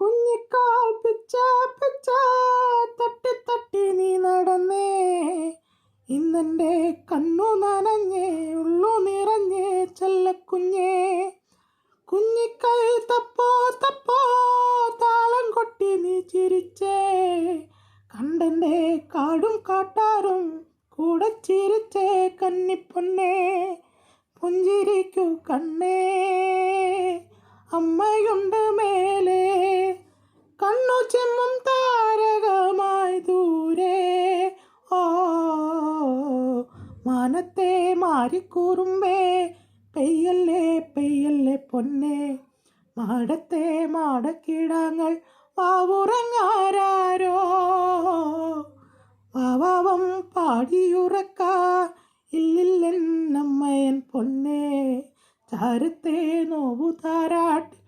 കുഞ്ഞിക്കാൽ പിച്ച പിച്ച തട്ടി തട്ടി നീ നടന്നേ. ഇന്നെന്റെ കണ്ണു നനഞ്ഞേ ഉള്ളു നിറഞ്ഞേ ചെല്ലക്കുഞ്ഞേ കുഞ്ഞിക്കൈ തപ്പോ തപ്പോ താളം കൊട്ടി നീ ചിരിച്ചേ. കണ്ടന്റെ കാടും കാട്ടാറും കൂടെ ചിരിച്ചേ കന്നിപ്പൊന്നേ. പുഞ്ചിരിക്കൂ കണ്ണേ. കണ്ണു താരകമായി ദൂരെ. ഓ മാനത്തെ മാറിക്കൂറുമ്പേ പെയ്യല്ലേ പെയ്യല്ലേ പൊന്നെ. മാടത്തെ മാടക്കിടങ്ങൾ വാവുറങ്ങാരോ വാവാവം പാടിയുറക്ക ഇല്ലില്ലെന്നമ്മയൻ പൊന്നെ. ചാരത്തെ നോവു താരാട്ട്